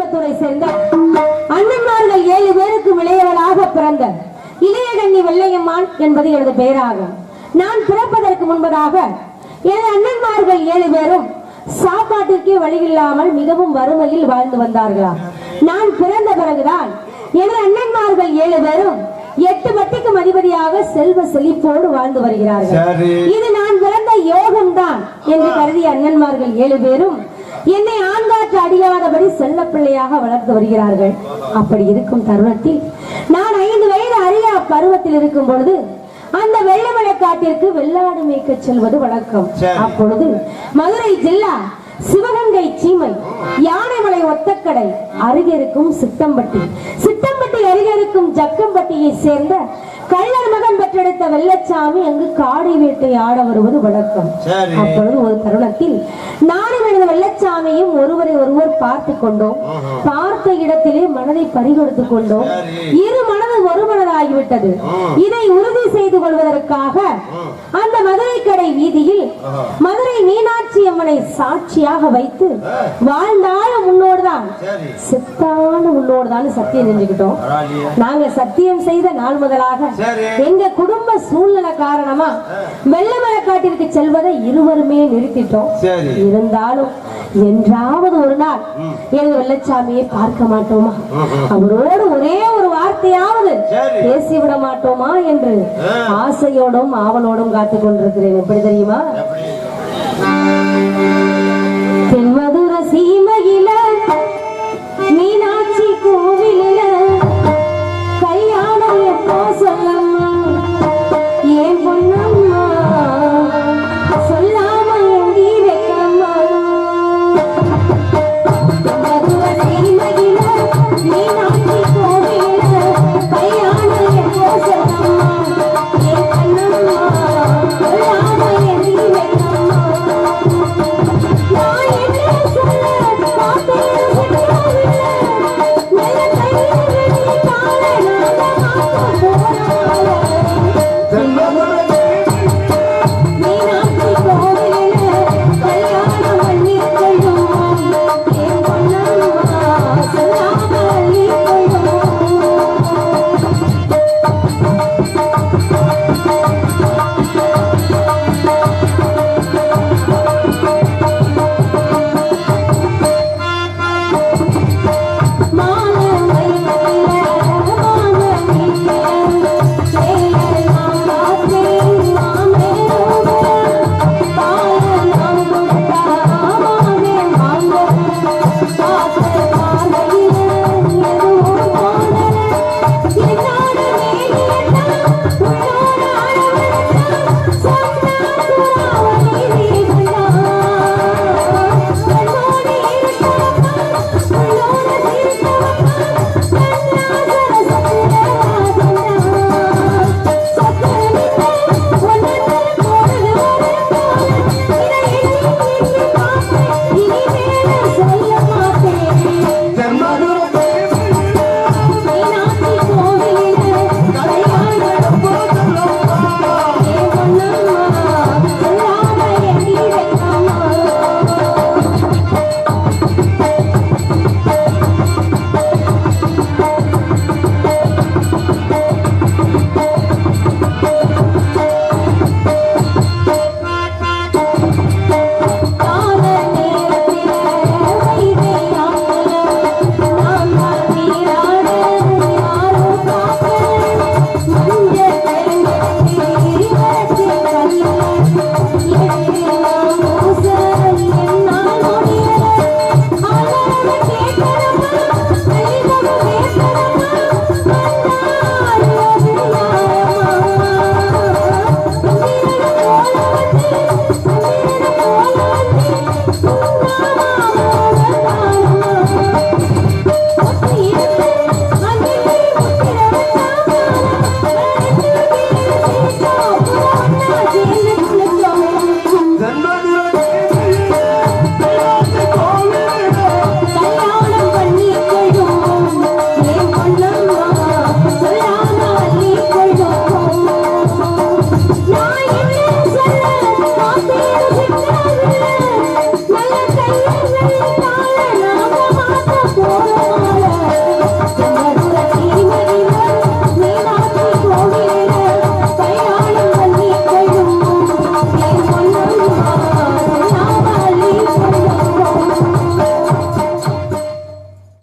திருப்பத்தூரை சேர்ந்த அண்ணன்மார்கள் ஏழு பேருக்கு இளையவளாக பிறந்த இளையகண்ணி வெள்ளையம்மான் என்பது எனது பெயராகும். நான் பிறப்பதற்கு முன்பதாக எனது அண்ணன்மார்கள் ஏழு பேரும் சாப்பாட்டிற்கே வழியில்லாமல் மிகவும் வறுமையில் வாழ்ந்து வந்தார்களாம். நான் பிறந்த பிறகுதான் எனது அண்ணன்மார்கள் ஏழு பேரும் எட்டு மட்டிக்கு அதிபதியாக செல்வ செழிப்போடு வாழ்ந்து வருகிறார்கள். இது நான் பிறந்த யோகம்தான் என்று கருதிய அண்ணன்மார்கள் ஏழு பேரும் என்னை ஆண்காற்று அடியாதபடி செல்ல பிள்ளையாக வளர்த்து வருகிறார்கள். அப்படி இருக்கும் தருணத்தில் நான் ஐந்து வயது அறியா பருவத்தில் இருக்கும் பொழுது அந்த வெள்ளமலை காட்டிற்கு வெள்ளாடு மேய்க்க செல்வது வழக்கம். அப்பொழுது மதுரை ஜில்லா சிவகங்கை சீமை யானைமலை ஒத்தக்கடை அருகே இருக்கும் சித்தம்பட்டி சித்தம்பட்டி அருகே இருக்கும் ஜக்கம்பட்டியை சேர்ந்த மகன் பெற்றெடுத்த வெள்ளச்சாமி அங்கு காடை வேட்டை ஆட வருவது வழக்கம். அப்பொழுது ஒரு தருணத்தில் நானும் எனது வெள்ளச்சாமியும் ஒருவரை ஒருவர் பார்த்து கொண்டோம் பார்த்த இடத்திலே மனதை பறிகொடுத்துக் கொண்டோம். இரு மனது ஒரு மனதாகிவிட்டது இதை உறுதி செய்து கொள்வதற்காக அந்த மதுரை கடை வீதியில் மதுரை மீனாட்சி அம்மனை சாட்சியாக வைத்து வாழ்ந்தாலும் உன்னோடுதான். சரி. செத்தான உன்னோடுதான் சத்தியம் செஞ்சுக்கிட்டோம். நாங்க சத்தியம் செய்த நாள் முதலாக. எங்க குடும்ப சூழ்நிலை காரணமா வெள்ளமலைக்காட்டிற்கு செல்வதை இருவருமே நிறுத்திட்டோம். இருந்தாலும் என்றாவது ஒரு நாள் எனது வெள்ளச்சாமியை பார்க்க மாட்டோமா? அவரோடு ஒரே ஒரு வார்த்தையாவது. பேசிவிட மாட்டோமா என்று ஆசையோடும் ஆவலோடும் காத்துக் கொண்டிருக்கிறேன் எப்படி தெரியுமா? 没 有